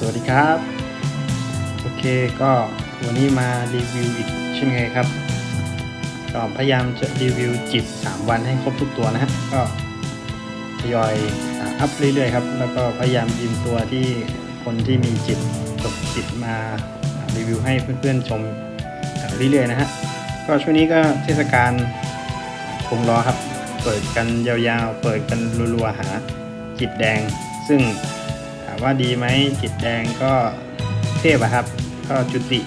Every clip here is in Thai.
สวัสดีครับ โอเคก็วันนี้มารีวิวอีกเช่นไงครับก็พยายามจะรีวิวจิต3วันให้ครบทุกตัวนะฮะก็ทยอยอัพเรื่อยๆครับ แล้วก็พยายามยิมตัวที่คนที่มีจิตจบจิตมารีวิวให้เพื่อนๆชมอ่เรื่อยๆนะฮะก็ช่วงนี้ก็เทศกาลคงรอครับ เปิดกันยาวๆ เปิดกันรัวๆหาจิตแดง ซึ่ง ว่าดีไหมจิตแดงก็เทพอะครับ ก็จุติ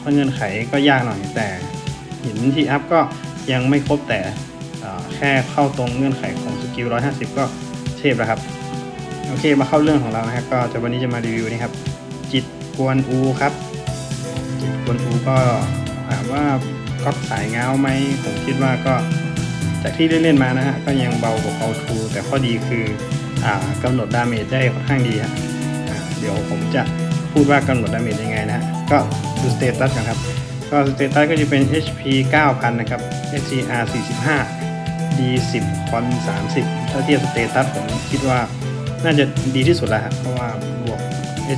ข้อเงื่อนไขก็ยากหน่อยแต่หินที่อัพก็ยังไม่ครบแต่แค่เข้าตรงเงื่อนไขของสกิล 150 ก็เทพแล้วครับ โอเคมาเข้าเรื่องของเรานะครับก็จะวันนี้จะมารีวิวนี่ครับ จิตกวนอูครับ จิตกวนอูก็ถามว่าก๊อปสายเงาไหมผมคิดว่าก็จากที่ได้เล่นมานะฮะก็ยังเบากว่าเขาทูแต่ข้อดีคือ กำหนดดาเมจได้ค่อนข้างดีฮะเดี๋ยวผมจะพูดว่ากำหนดดาเมจยังไงนะฮะก็ดูสเตตัสกันครับ ก็สเตตัสก็จะเป็น HP 9000 นะครับ SCR 45 D 10 Con 30 ถ้าเทียบสเตตัสผมคิดว่าน่าจะดีที่สุดแล้วฮะเพราะว่าบวก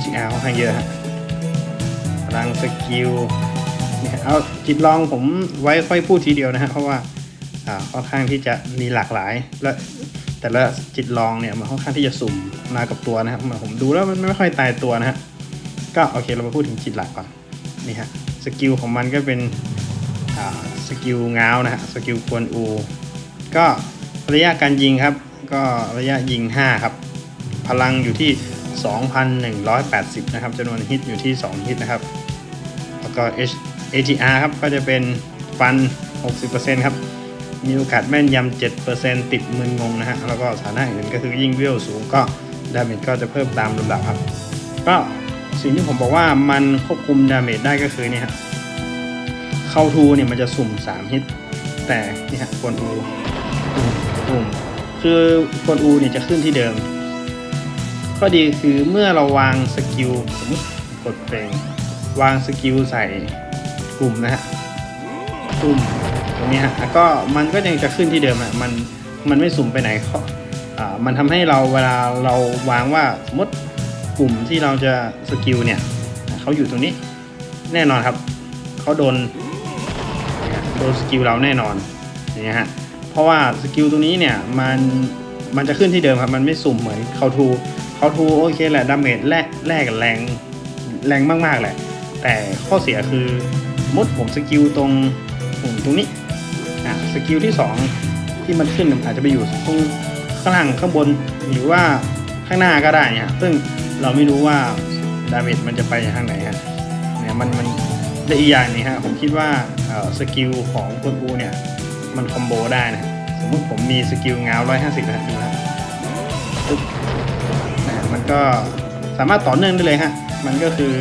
HCR ค่อนข้างเยอะฮะพลังสกิลเนี่ยเอาจิตลองผมไว้ค่อยพูดทีเดียวนะฮะเพราะว่าค่อนข้างที่จะมีหลากหลายและ แต่ละจิตลองเนี่ยมันค่อนข้างที่จะสุ่มมากับตัวนะครับผมดูแล้วมันไม่ค่อยตายตัวนะฮะก็โอเคเรามาพูดถึงจิตหลักก่อนนี่ฮะสกิลของมันก็เป็นสกิลง้าวนะฮะสกิลกวนอูก็ระยะการยิงครับ ก็ระยะยิง 5 ครับ พลังอยู่ที่ 2,180 นะครับจำนวนฮิตอยู่ที่ 2 ฮิตนะครับ แล้วก็ ATR ครับก็จะเป็นฟัน 60%ครับ มีโอกาสแม่นยำ7%ติดมึนงงนะฮะ แล้วก็สถานะอื่นก็คือยิ่งเวลสูงก็ดาเมจก็จะเพิ่มตามลำดับครับ ก็สิ่งที่ผมบอกว่ามันควบคุมดาเมจได้ก็คือนี่ฮะเข้าทูเนี่ยมันจะสุ่ม 3 ฮิต แต่นี่ฮะกวนอูตุ่มตุ่มคือกวนอูเนี่ยจะขึ้นที่เดิมข้อดีคือเมื่อเราวางสกิลสมมติกดเพลงวางสกิลใส่กลุ่มนะฮะตุ่ม ตรงนี้ฮะก็มันก็ยังจะขึ้นที่เดิมอะมันมันไม่สุ่มไปไหนเขาอ่ามันทำให้เราเวลาเราวางว่าสมมติกลุ่มที่เราจะสกิลเนี่ยเขาอยู่ตรงนี้แน่นอนครับเขาโดนโดนสกิลเราแน่นอนอย่างเงี้ยฮะเพราะว่าสกิลตรงนี้เนี่ยมันมันจะขึ้นที่เดิมครับมันไม่สุ่มเหมือนเขาทูเขาทูโอเคแหละดาเมจแรกแรกแรงแรงมากๆแหละแต่ข้อเสียคือสมมดผมสกิลตรงปุ่มตรงนี้ อะสกิลที่ 2 ที่มันขึ้นอาจจะไปอยู่ตรงข้างล่างข้างบนหรือว่าข้างหน้าก็ได้เนี่ยซึ่งเราไม่รู้ว่าดาเมจมันจะไปทางไหนฮะเนี่ยมันมันและอีกอย่างหนี้ฮะผมคิดว่าสกิลของกวนอูเนี่ยมันคอมโบได้นะสมมติผมมีสกิลง้าว150นะดูนะปึ๊บนะมันก็สามารถต่อเนื่องได้เลยฮะมันก็คือ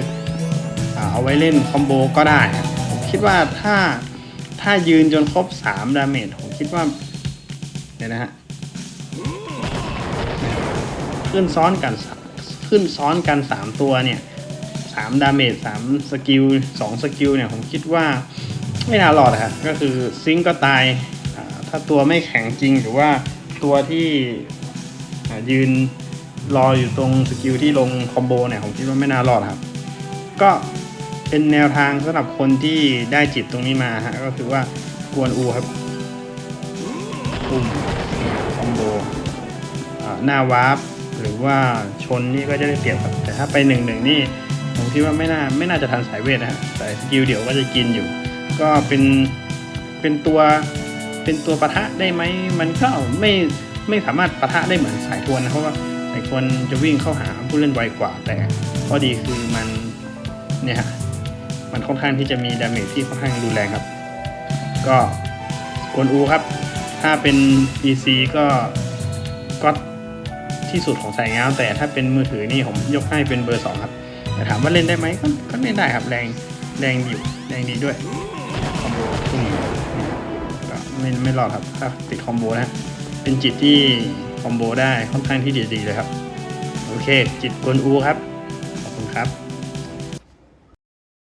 เอาไว้เล่นคอมโบก็ได้ฮะผมคิดว่าถ้า ถ้ายืนจนครบ 3 ดาเมจผมคิดว่าเนี่ยนะฮะ ขึ้นซ้อนกัน ขึ้นซ้อนกัน 3 ตัวเนี่ยสามดาเมจสามสกิลสองสกิลเนี่ย ผมคิดว่าไม่น่ารอดอะครับก็คือซิงก็ตาย ถ้าตัวไม่แข็งจริงหรือว่าตัวที่ยืนรออยู่ตรงสกิลที่ลงคอมโบเนี่ย ผมคิดว่าไม่น่ารอดครับ ก็ เป็นแนวทางสำหรับคนที่ได้จิตตรงนี้มาฮะก็คือว่ากวนอูครับปุ่มคอมโบอ่าหน้าวาร์ปหรือว่าชนนี่ก็จะได้เปรียบครับ แต่ถ้าไปหนึ่งหนึ่งนี่ผมคิดว่าไม่น่าไม่น่าจะทันสายเวทนะฮะสายสกิลเดี๋ยวก็จะกินอยู่ ก็เป็นเป็นตัวเป็นตัวปะทะได้ไหมมันก็ไม่ไม่สามารถปะทะได้เหมือนสายทวนนะเพราะว่าสายทวนจะวิ่งเข้าหาผู้เล่นไวกว่าแต่ข้อดีคือมันเนี่ยฮะ มันค่อนข้างที่จะมีดาเมจที่ค่อนข้างรุนแรงครับ ก็กวนอูครับ ถ้าเป็น PC ก็ก็ที่สุดของสายงาแต่ถ้าเป็นมือถือนี่ผมยกให้เป็นเบอร์สองครับแต่ถามว่าเล่นได้ไหมก็ก็เล่นได้ครับแรงแรงอยู่แรงดีด้วยคอมโบตุ้มก็ไม่ไม่รอดครับถ้าติดคอมโบนะเป็นจิตที่คอมโบได้ค่อนข้างที่ดีๆเลยครับ โอเค จิตกวนอูครับ ขอบคุณครับ